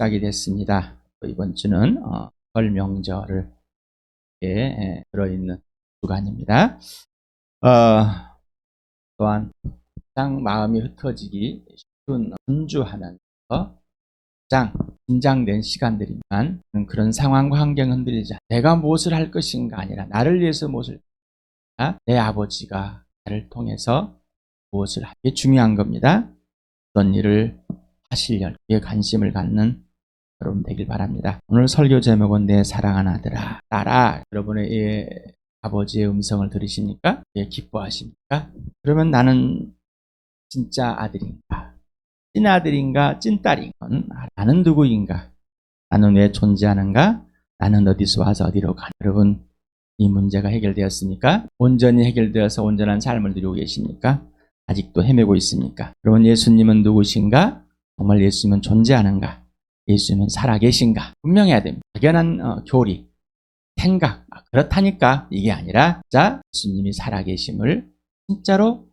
시작이 됐습니다. 또 이번 주는 어, 설 명절을 에, 들어있는 주간입니다. 어, 또한 가장 마음이 흩어지기 쉬운 연주하면서 가장 긴장된 시간들이지만 그런 상황과 환경 흔들리지 않- 내가 무엇을 할 것인가 아니라 나를 위해서 무엇을 아, 내 아버지가 나를 통해서 무엇을 하게 중요한 겁니다. 어떤 일을 하실 열기에 관심을 갖는 여러분 되길 바랍니다. 오늘 설교 제목은 내 사랑하는 아들아, 딸아. 여러분의 이 아버지의 음성을 들으십니까? 예, 기뻐하십니까? 그러면 나는 진짜 아들인가? 찐 아들인가? 찐 딸인가? 나는 누구인가? 나는 왜 존재하는가? 나는 어디서 와서 어디로 가? 여러분, 이 문제가 해결되었습니까? 온전히 해결되어서 온전한 삶을 누리고 계십니까? 아직도 헤매고 있습니까? 여러분, 예수님은 누구신가? 정말 예수님은 존재하는가? 예수님은 살아계신가? 분명해야 됩니다. 막연한 어, 교리, 생각, 아, 그렇다니까 이게 아니라 자 예수님이 살아계심을 진짜로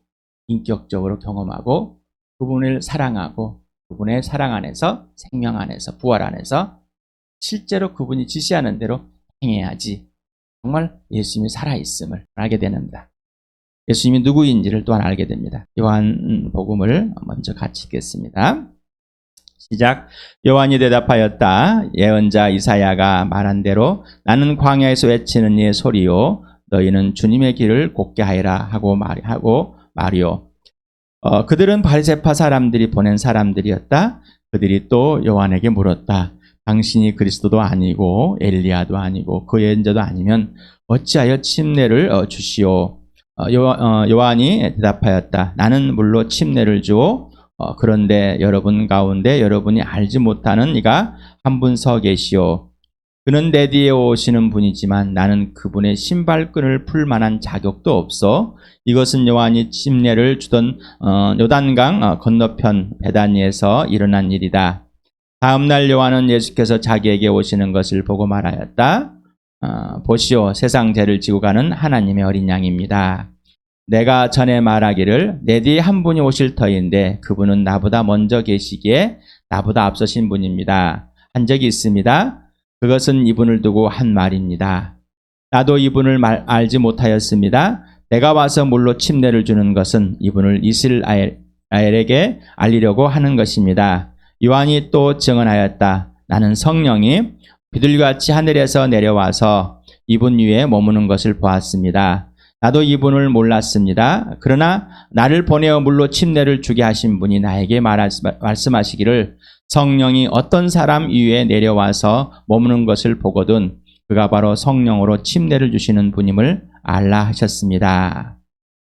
인격적으로 경험하고 그분을 사랑하고 그분의 사랑 안에서 생명 안에서 부활 안에서 실제로 그분이 지시하는 대로 행해야지 정말 예수님이 살아있음을 알게 됩니다. 예수님이 누구인지를 또한 알게 됩니다. 요한 복음을 먼저 같이 읽겠습니다. 시작. 요한이 대답하였다. 예언자 이사야가 말한 대로 나는 광야에서 외치는 이의 소리요. 너희는 주님의 길을 곱게 하리라 하고 말하고 말이요. 어, 그들은 바리새파 사람들이 보낸 사람들이었다. 그들이 또 요한에게 물었다. 당신이 그리스도도 아니고 엘리야도 아니고 그 예언자도 아니면 어찌하여 침례를 어, 주시오. 어, 요, 어, 요한이 대답하였다. 나는 물로 침례를 주오. 어, 그런데 여러분 가운데 여러분이 알지 못하는 이가 한 분 서 계시오. 그는 내 뒤에 오시는 분이지만 나는 그분의 신발끈을 풀 만한 자격도 없어. 이것은 요한이 침례를 주던 어, 요단강 어, 건너편 베다니에서 일어난 일이다. 다음 날 요한은 예수께서 자기에게 오시는 것을 보고 말하였다. 어, 보시오, 세상 죄를 지고 가는 하나님의 어린 양입니다. 내가 전에 말하기를 내 뒤에 한 분이 오실 터인데 그분은 나보다 먼저 계시기에 나보다 앞서신 분입니다. 한 적이 있습니다. 그것은 이분을 두고 한 말입니다. 나도 이분을 말, 알지 못하였습니다. 내가 와서 물로 침례를 주는 것은 이분을 이스라엘에게 알리려고 하는 것입니다. 요한이 또 증언하였다. 나는 성령이 비둘기같이 하늘에서 내려와서 이분 위에 머무는 것을 보았습니다. 나도 이분을 몰랐습니다. 그러나 나를 보내어 물로 침례를 주게 하신 분이 나에게 말씀하시기를 성령이 어떤 사람 위에 내려와서 머무는 것을 보거든 그가 바로 성령으로 침례를 주시는 분임을 알라 하셨습니다.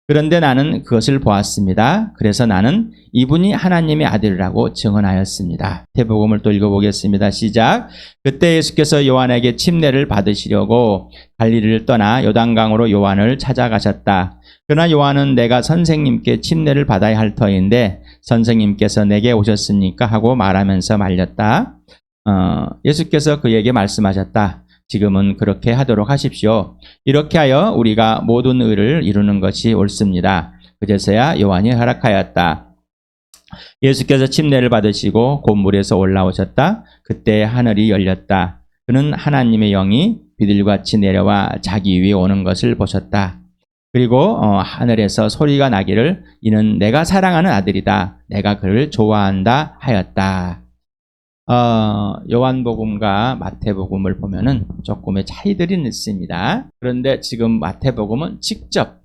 그런데 나는 그것을 보았습니다. 그래서 나는 이분이 하나님의 아들이라고 증언하였습니다. 태복음을 또 읽어보겠습니다. 시작. 그때 예수께서 요한에게 침례를 받으시려고 갈리를 떠나 요단강으로 요한을 찾아가셨다. 그러나 요한은 내가 선생님께 침례를 받아야 할 터인데 선생님께서 내게 오셨으니까 하고 말하면서 말렸다. 어, 예수께서 그에게 말씀하셨다. 지금은 그렇게 하도록 하십시오. 이렇게 하여 우리가 모든 의를 이루는 것이 옳습니다. 그제서야 요한이 허락하였다. 예수께서 침례를 받으시고 곧 물에서 올라오셨다. 그때 하늘이 열렸다. 그는 하나님의 영이 비둘같이 내려와 자기 위에 오는 것을 보셨다. 그리고 어, 하늘에서 소리가 나기를 이는 내가 사랑하는 아들이다. 내가 그를 좋아한다 하였다. 어, 요한복음과 마태복음을 보면은 조금의 차이들이 있습니다. 그런데 지금 마태복음은 직접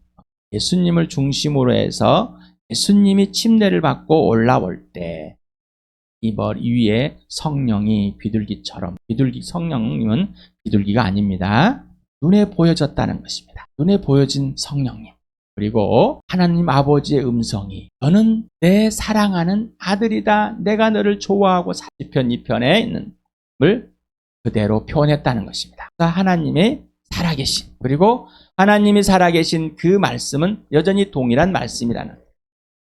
예수님을 중심으로 해서 예수님이 침례를 받고 올라올 때 이 머리 위에 성령이 비둘기처럼 비둘기 성령님은 비둘기가 아닙니다. 눈에 보여졌다는 것입니다. 눈에 보여진 성령님. 그리고 하나님 아버지의 음성이 너는 내 사랑하는 아들이다. 내가 너를 좋아하고 40편 2편에 있는 을 그대로 표현했다는 것입니다. 하나님의 살아계신 그리고 하나님이 살아계신 그 말씀은 여전히 동일한 말씀이라는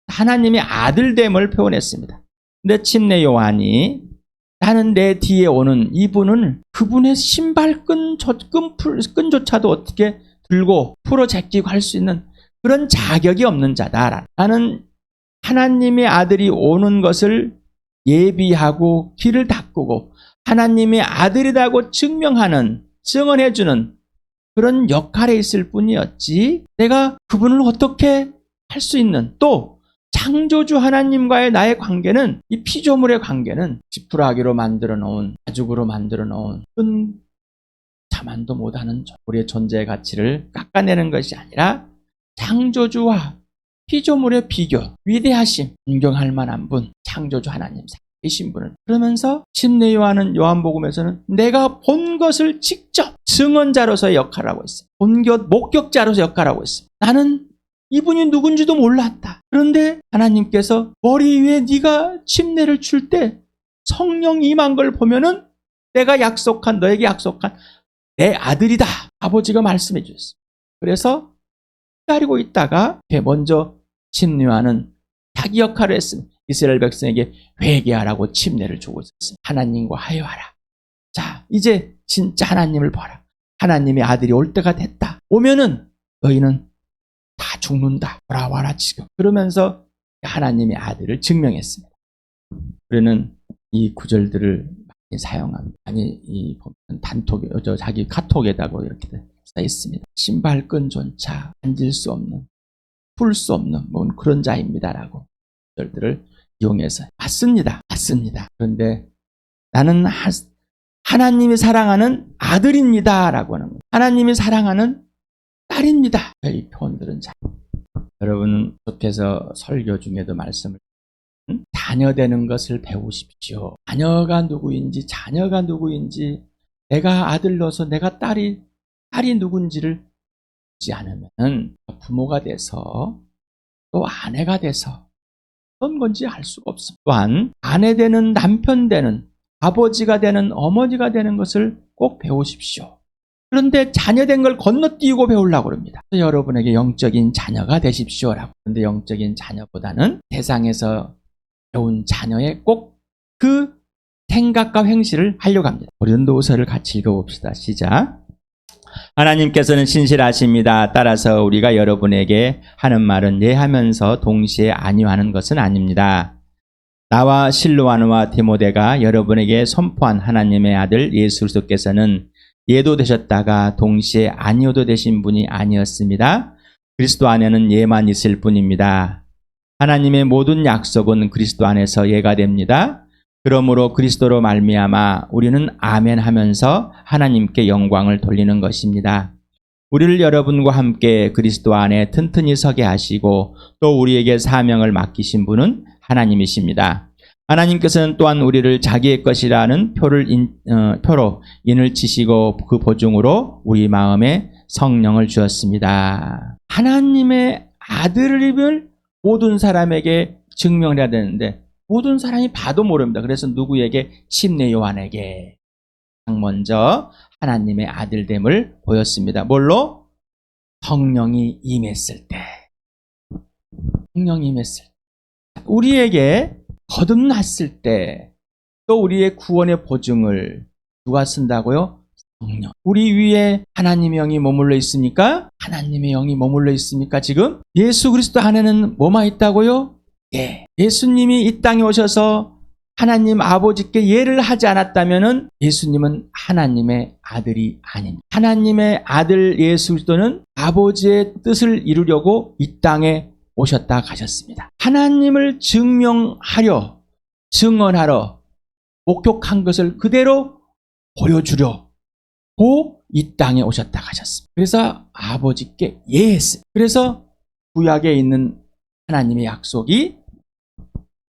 하나님의 아들됨을 표현했습니다. 근데 침례 요한이 나는 내 뒤에 오는 이분은 그분의 신발끈 끈조차도 어떻게 들고 풀어 제끼고 할 수 있는 그런 자격이 없는 자다. 나는 하나님의 아들이 오는 것을 예비하고 길을 닦고 하나님의 아들이라고 증명하는 증언해주는 그런 역할에 있을 뿐이었지 내가 그분을 어떻게 할 수 있는 또 창조주 하나님과의 나의 관계는 이 피조물의 관계는 지푸라기로 만들어 놓은 가죽으로 만들어 놓은 큰 자만도 못하는 우리의 존재의 가치를 깎아내는 것이 아니라 창조주와 피조물의 비교, 위대하심, 존경할 만한 분, 창조주 하나님 이신 분을 그러면서 신내 요한은 요한복음에서는 내가 본 것을 직접 증언자로서의 역할을 하고 있어. 본격 목격자로서 역할을 하고 있어. 나는 이분이 누군지도 몰랐다. 그런데 하나님께서 머리 위에 네가 침례를 줄때 성령 임한 걸 보면은 내가 약속한 너에게 약속한 내 아들이다. 아버지가 말씀해 주셨어. 그래서 기다리고 있다가 먼저 신뢰하는 자기 역할을 했습니다. 이스라엘 백성에게 회개하라고 침례를 주고 있었습니다. 하나님과 하여하라. 자, 이제 진짜 하나님을 봐라. 하나님의 아들이 올 때가 됐다. 오면은 너희는 다 죽는다. 돌아와라 지금. 그러면서 하나님의 아들을 증명했습니다. 우리는 이 구절들을 많이 사용합니다. 아니 이 보면 단톡에 저 자기 카톡에다가 이렇게 써 있습니다. 신발끈조차 만질 수 없는, 풀 수 없는 뭐 그런 자입니다라고 구절들을 이용해서 맞습니다. 맞습니다. 그런데 나는 하, 하나님이 사랑하는 아들입니다라고 하는 거예요. 하나님이 사랑하는 딸입니다. 이 표현들은 잘. 여러분 계속해서 설교 중에도 말씀을 음? 자녀 되는 것을 배우십시오. 자녀가 누구인지 자녀가 누구인지 내가 아들로서 내가 딸이 딸이 누군지를 보지 않으면 부모가 돼서 또 아내가 돼서 어떤 건지 알 수가 없습니다. 또한 아내 되는 남편 되는 아버지가 되는 어머니가 되는 것을 꼭 배우십시오. 그런데 자녀 된 걸 건너뛰고 배우려고 합니다. 여러분에게 영적인 자녀가 되십시오라고. 그런데 영적인 자녀보다는 세상에서 배운 자녀의 꼭 그 생각과 행실을 하려고 합니다. 고린도서를 같이 읽어봅시다. 시작. 하나님께서는 신실하십니다. 따라서 우리가 여러분에게 하는 말은 예 하면서 동시에 아니요 하는 것은 아닙니다. 나와 실로아누와 디모데가 여러분에게 선포한 하나님의 아들 예수 그리스도께서는 예도 되셨다가 동시에 아니오도 되신 분이 아니었습니다. 그리스도 안에는 예만 있을 뿐입니다. 하나님의 모든 약속은 그리스도 안에서 예가 됩니다. 그러므로 그리스도로 말미암아 우리는 아멘 하면서 하나님께 영광을 돌리는 것입니다. 우리를 여러분과 함께 그리스도 안에 튼튼히 서게 하시고 또 우리에게 사명을 맡기신 분은 하나님이십니다. 하나님께서는 또한 우리를 자기의 것이라는 표를 인, 어, 표로 인을 치시고 그 보증으로 우리 마음에 성령을 주었습니다. 하나님의 아들을 모든 사람에게 증명해야 되는데 모든 사람이 봐도 모릅니다. 그래서 누구에게 침례 요한에게 먼저 하나님의 아들됨을 보였습니다. 뭘로? 성령이 임했을 때. 성령이 임했을 때. 우리에게 거듭났을 때, 또 우리의 구원의 보증을 누가 쓴다고요? 성령. 우리 위에 하나님의 영이 머물러 있습니까? 하나님의 영이 머물러 있습니까? 지금? 예수 그리스도 안에는 뭐만 있다고요? 예. 예수님이 이 땅에 오셔서 하나님 아버지께 예를 하지 않았다면 예수님은 하나님의 아들이 아닙니다. 하나님의 아들 예수 그리스도는 아버지의 뜻을 이루려고 이 땅에 오셨다 가셨습니다. 하나님을 증명하려 증언하러 목격한 것을 그대로 보여주려 고 이 땅에 오셨다 가셨습니다. 그래서 아버지께 예했어요. 그래서 구약에 있는 하나님의 약속이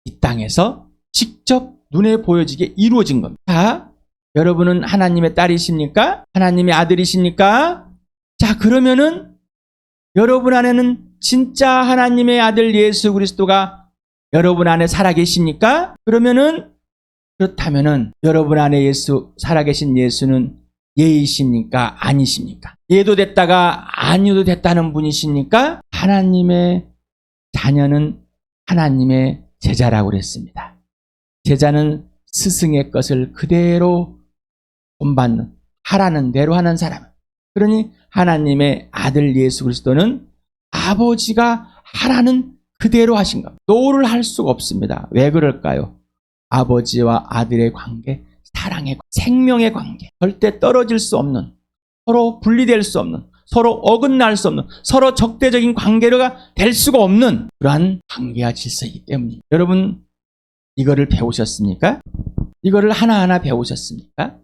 이 땅에서 직접 눈에 보여지게 이루어진 겁니다. 자, 여러분은 하나님의 딸이십니까? 하나님의 아들이십니까? 자, 그러면은 여러분 안에는 진짜 하나님의 아들 예수 그리스도가 여러분 안에 살아계십니까? 그러면은 그렇다면은 여러분 안에 예수 살아계신 예수는 예이십니까? 아니십니까? 예도 됐다가 아니도 됐다는 분이십니까? 하나님의 자녀는 하나님의 제자라고 그랬습니다. 제자는 스승의 것을 그대로 본받는 하라는 대로 하는 사람. 그러니 하나님의 아들 예수 그리스도는 아버지가 하라는 그대로 하신 겁니다. 노를 할 수가 없습니다. 왜 그럴까요? 아버지와 아들의 관계, 사랑의, 생명의 관계, 절대 떨어질 수 없는, 서로 분리될 수 없는, 서로 어긋날 수 없는, 서로 적대적인 관계가 될 수가 없는 그러한 관계와 질서이기 때문입니다. 여러분, 이거를 배우셨습니까? 이거를 하나하나 배우셨습니까?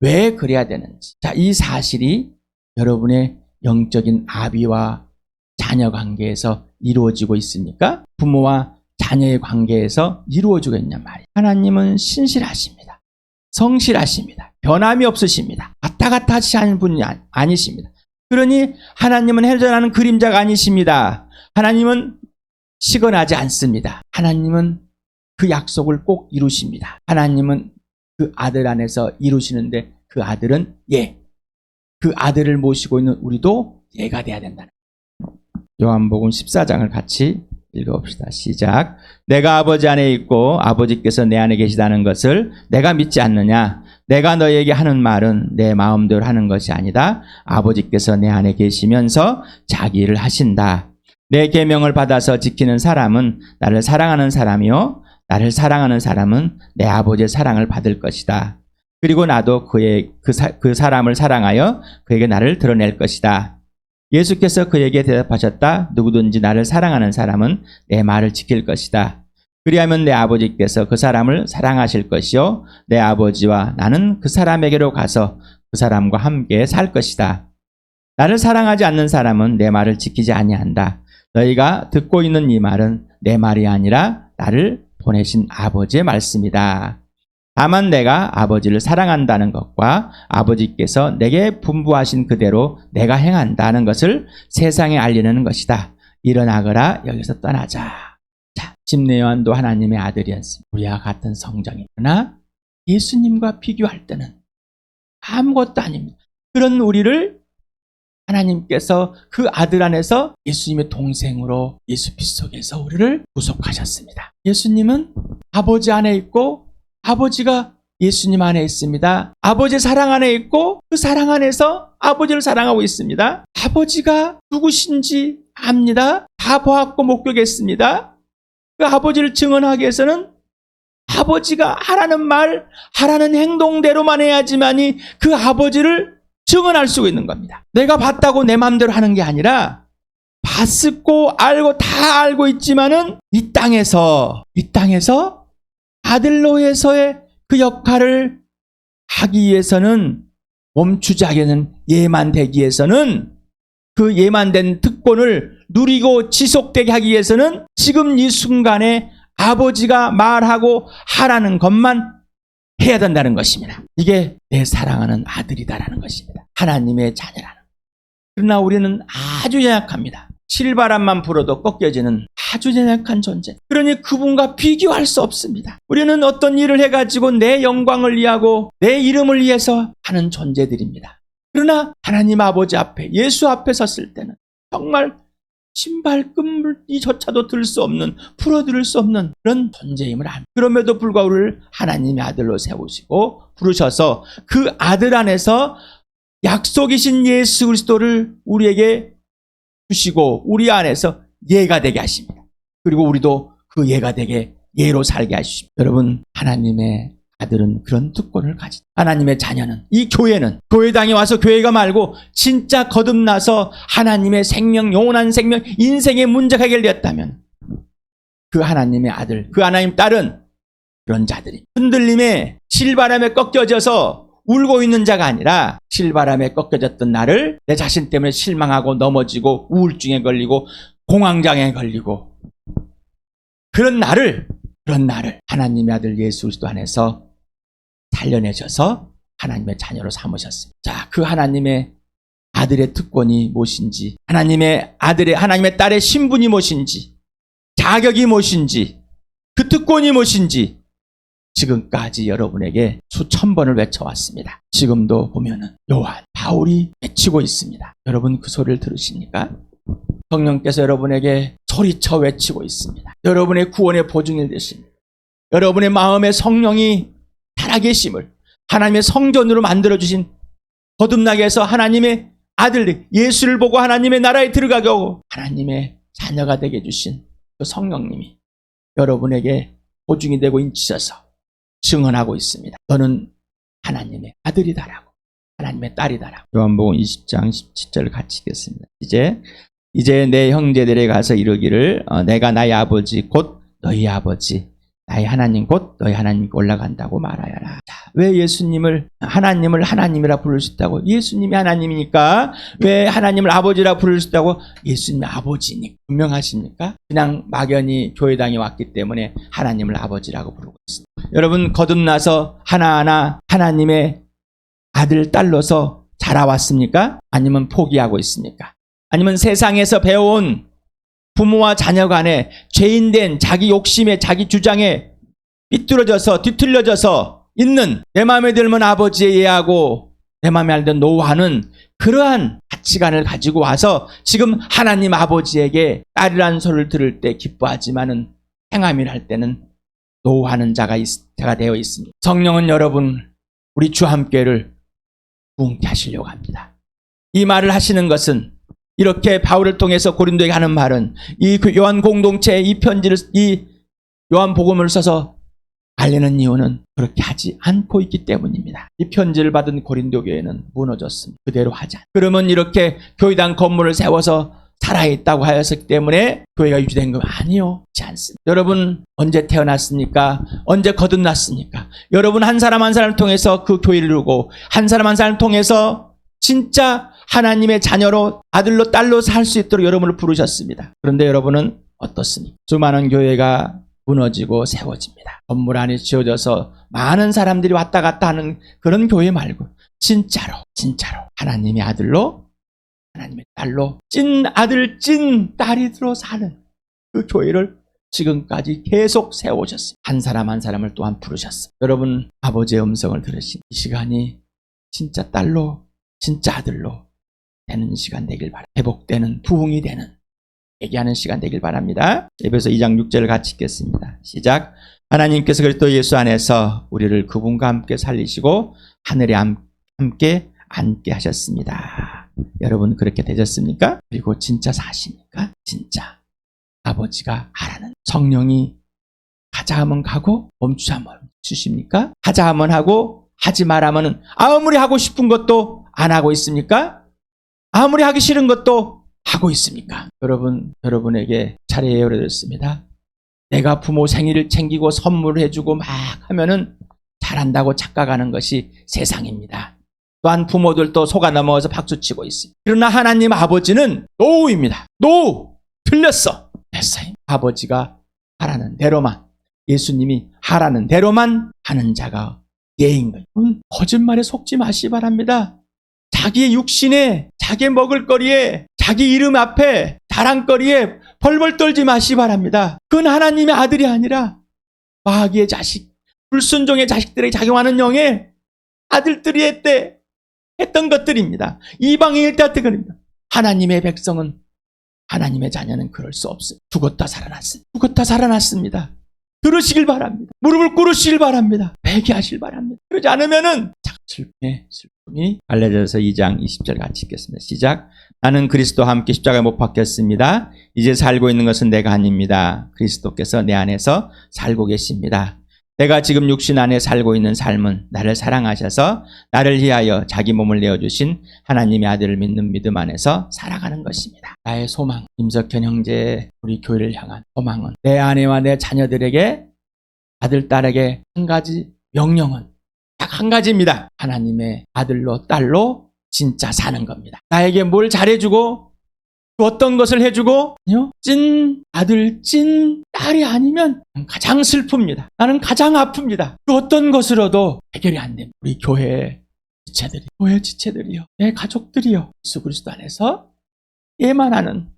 왜 그래야 되는지. 자, 이 사실이 여러분의 영적인 아비와 자녀 관계에서 이루어지고 있습니까? 부모와 자녀의 관계에서 이루어지고 있냔 말이에요. 하나님은 신실하십니다. 성실하십니다. 변함이 없으십니다. 왔다 갔다 하시는 분이 아니- 아니십니다. 그러니 하나님은 해전하는 그림자가 아니십니다. 하나님은 시건하지 않습니다. 하나님은 그 약속을 꼭 이루십니다. 하나님은 그 아들 안에서 이루시는데 그 아들은 예. 그 아들을 모시고 있는 우리도 예가 돼야 거예요. 요한복음 14장을 같이 읽어봅시다. 시작. 내가 아버지 안에 있고 아버지께서 내 안에 계시다는 것을 내가 믿지 않느냐? 내가 너에게 하는 말은 내 마음대로 하는 것이 아니다. 아버지께서 내 안에 계시면서 자기 일을 하신다. 내 계명을 받아서 지키는 사람은 나를 사랑하는 사람이요. 나를 사랑하는 사람은 내 아버지의 사랑을 받을 것이다. 그리고 나도 그의 그, 사, 그 사람을 사랑하여 그에게 나를 드러낼 것이다. 예수께서 그에게 대답하셨다. 누구든지 나를 사랑하는 사람은 내 말을 지킬 것이다. 그리하면 내 아버지께서 그 사람을 사랑하실 것이요. 내 아버지와 나는 그 사람에게로 가서 그 사람과 함께 살 것이다. 나를 사랑하지 않는 사람은 내 말을 지키지 아니한다. 너희가 듣고 있는 이 말은 내 말이 아니라 나를 보내신 아버지의 말씀이다. 다만 내가 아버지를 사랑한다는 것과 아버지께서 내게 분부하신 그대로 내가 행한다는 것을 세상에 알리는 것이다. 일어나거라 여기서 떠나자. 자, 집내요한도 하나님의 아들이었습니다. 우리와 같은 성정이 그러나 예수님과 비교할 때는 아무것도 아닙니다. 그런 우리를 하나님께서 그 아들 안에서 예수님의 동생으로 예수 피 속에서 우리를 구속하셨습니다. 예수님은 아버지 안에 있고 아버지가 예수님 안에 있습니다. 아버지 사랑 안에 있고 그 사랑 안에서 아버지를 사랑하고 있습니다. 아버지가 누구신지 압니다. 다 보았고 목격했습니다. 그 아버지를 증언하기 위해서는 아버지가 하라는 말, 하라는 행동대로만 해야지만이 그 아버지를 증언할 수 있는 겁니다. 내가 봤다고 내 마음대로 하는 게 아니라 봤고 알고 다 알고 있지만은 이 땅에서 이 땅에서 아들로에서의 그 역할을 하기 위해서는 멈추지 하게는 예만 되기 위해서는 그 예만된 특권을 누리고 지속되게 하기 위해서는 지금 이 순간에 아버지가 말하고 하라는 것만 해야 된다는 것입니다. 이게 내 사랑하는 아들이다라는 것입니다. 하나님의 자녀라는. 그러나 우리는 아주 연약합니다. 실바람만 불어도 꺾여지는 아주 연약한 존재. 그러니 그분과 비교할 수 없습니다. 우리는 어떤 일을 해가지고 내 영광을 위하고 내 이름을 위해서 하는 존재들입니다. 그러나 하나님 아버지 앞에 예수 앞에 섰을 때는 정말 신발끈이조차도 들 수 없는 풀어들을 수 없는 그런 존재임을 압니다. 그럼에도 불구하고 우리를 하나님의 아들로 세우시고 부르셔서 그 아들 안에서 약속이신 예수 그리스도를 우리에게 주시고 우리 안에서 예가 되게 하십니다. 그리고 우리도 그 예가 되게 예로 살게 하십니다. 여러분 하나님의 아들은 그런 특권을 가진 하나님의 자녀는 이 교회는 교회당에 와서 교회가 말고 진짜 거듭나서 하나님의 생명 영원한 생명 인생의 문제가 해결되었다면 그 하나님의 아들 그 하나님 딸은 그런 자들이 흔들림에 실바람에 꺾여져서 울고 있는 자가 아니라 실바람에 꺾여졌던 나를 내 자신 때문에 실망하고 넘어지고 우울증에 걸리고 공황장애에 걸리고 그런 나를 그런 나를 하나님의 아들 예수 그리스도 안에서 살려내셔서 하나님의 자녀로 삼으셨습니다. 자, 그 하나님의 아들의 특권이 무엇인지, 하나님의 아들의, 하나님의 딸의 신분이 무엇인지, 자격이 무엇인지, 그 특권이 무엇인지, 지금까지 여러분에게 수천 번을 외쳐왔습니다. 지금도 보면은 요한, 바울이 외치고 있습니다. 여러분 그 소리를 들으십니까? 성령께서 여러분에게 소리쳐 외치고 있습니다. 여러분의 구원의 보증이 되십니다. 여러분의 마음에 성령이 살아계심을 하나님의 성전으로 만들어주신 거듭나게 해서 하나님의 아들 예수를 보고 하나님의 나라에 들어가게 하고 하나님의 자녀가 되게 해주신 그 성령님이 여러분에게 보증이 되고 인치셔서 증언하고 있습니다. 너는 하나님의 아들이다라고. 하나님의 딸이다라고. 요한복음 20장 17절 같이 읽겠습니다. 이제 이제 내 형제들에 가서 이르기를 어, 내가 나의 아버지 곧 너희 아버지 나의 하나님 곧 너희 하나님께 올라간다고 말하여라. 자, 왜 예수님을 하나님을 하나님이라 부를 수 있다고? 예수님이 하나님이니까 왜 하나님을 아버지라 부를 수 있다고? 예수님이 아버지니 분명하십니까? 그냥 막연히 교회당에 왔기 때문에 하나님을 아버지라고 부르고 있습니다. 여러분 거듭나서 하나하나 하나님의 아들 딸로서 자라왔습니까? 아니면 포기하고 있습니까? 아니면 세상에서 배워온 부모와 자녀 간에 죄인된 자기 욕심에 자기 주장에 삐뚤어져서 뒤틀려져서 있는 내 마음에 들면 아버지에 의하고 내 마음에 안 드는 노하는 그러한 가치관을 가지고 와서 지금 하나님 아버지에게 딸이라는 소리를 들을 때 기뻐하지만은 행함이라 할 때는 노하는 자가, 있, 자가 되어 있습니다. 성령은 여러분 우리 주와 함께를 부흥케 하시려고 합니다. 이 말을 하시는 것은 이렇게 바울을 통해서 고린도에게 하는 말은 이그 요한 공동체 이 편지를 이 요한 복음을 써서 알리는 이유는 그렇게 하지 않고 있기 때문입니다. 이 편지를 받은 고린도 교회는 무너졌습니다. 그대로 하자. 그러면 이렇게 교회당 건물을 세워서 살아있다고 하였기 때문에 교회가 유지된 거 아니요. 그렇지 않습니다. 여러분 언제 태어났습니까? 언제 거듭났습니까? 여러분 한 사람 한 사람을 통해서 그 교회를 이루고 한 사람 한 사람을 통해서 진짜 하나님의 자녀로 아들로 딸로 살 수 있도록 여러분을 부르셨습니다. 그런데 여러분은 어떻습니까? 수많은 교회가 무너지고 세워집니다. 건물 안에 지어져서 많은 사람들이 왔다 갔다 하는 그런 교회 말고 진짜로 진짜로 하나님의 아들로 하나님의 딸로 찐 아들 찐 딸이로 사는 그 교회를 지금까지 계속 세우셨습니다. 한 사람 한 사람을 또한 부르셨습니다. 여러분 아버지의 음성을 들으신 이 시간이 진짜 딸로 진짜 아들로 되는 시간 되길 바랍니다. 회복되는 부흥이 되는 얘기하는 시간 되길 바랍니다. 에베소 2장 6절을 같이 읽겠습니다. 시작. 하나님께서 그리스도 예수 안에서 우리를 그분과 함께 살리시고 하늘에 함- 함께 앉게 하셨습니다. 여러분 그렇게 되셨습니까? 그리고 진짜 사십니까? 진짜 아버지가 하라는 성령이 가자 하면 가고 멈추자 하면 멈추십니까? 하자 하면 하고 하지 말하면 아무리 하고 싶은 것도 안 하고 있습니까? 아무리 하기 싫은 것도 하고 있습니까? 여러분, 여러분에게 차례 예언했습니다. 내가 부모 생일을 챙기고 선물을 해주고 막 하면은 잘한다고 착각하는 것이 세상입니다. 또한 부모들도 속아 넘어가서 박수치고 있습니다. 그러나 하나님 아버지는 노우입니다. 노우! 틀렸어! 됐어요. 아버지가 하라는 대로만, 예수님이 하라는 대로만 하는 자가 예인 거예요. 음, 거짓말에 속지 마시 바랍니다. 자기의 육신에, 자기의 먹을거리에, 자기 이름 앞에, 자랑거리에 벌벌 떨지 마시 바랍니다. 그건 하나님의 아들이 아니라 마귀의 자식, 불순종의 자식들에게 작용하는 영의 아들들이 했대, 했던 것들입니다. 이방인일 때 했던 것입니다. 하나님의 백성은, 하나님의 자녀는 그럴 수 없어요. 죽었다 살아났습니다. 죽었다 살아났습니다. 들으시길 바랍니다. 무릎을 꿇으시길 바랍니다. 회개하실 바랍니다. 그러지 않으면은 참 슬픔의 슬픔 이 알려져서 2장 20절 같이 읽겠습니다. 시작. 나는 그리스도와 함께 십자가에 못 박혔습니다. 이제 살고 있는 것은 내가 아닙니다. 그리스도께서 내 안에서 살고 계십니다. 내가 지금 육신 안에 살고 있는 삶은 나를 사랑하셔서 나를 위하여 자기 몸을 내어주신 하나님의 아들을 믿는 믿음 안에서 살아가는 것입니다. 나의 소망, 임석현 형제의 우리 교회를 향한 소망은 내 아내와 내 자녀들에게 아들, 딸에게 한 가지 명령은 딱 한 가지입니다. 하나님의 아들로, 딸로 진짜 사는 겁니다. 나에게 뭘 잘해주고 또 어떤 것을 해주고? 찐 아들, 찐 딸이 아니면 가장 슬픕니다. 나는 가장 아픕니다. 그 어떤 것으로도 해결이 안 됩니다. 우리 교회 지체들이, 교회 지체들이요, 내 가족들이요, 예수 그리스도 안에서 얘만 하는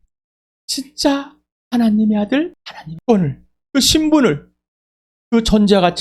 진짜 하나님의 아들, 하나님의 권을, 그 신분을, 그 존재와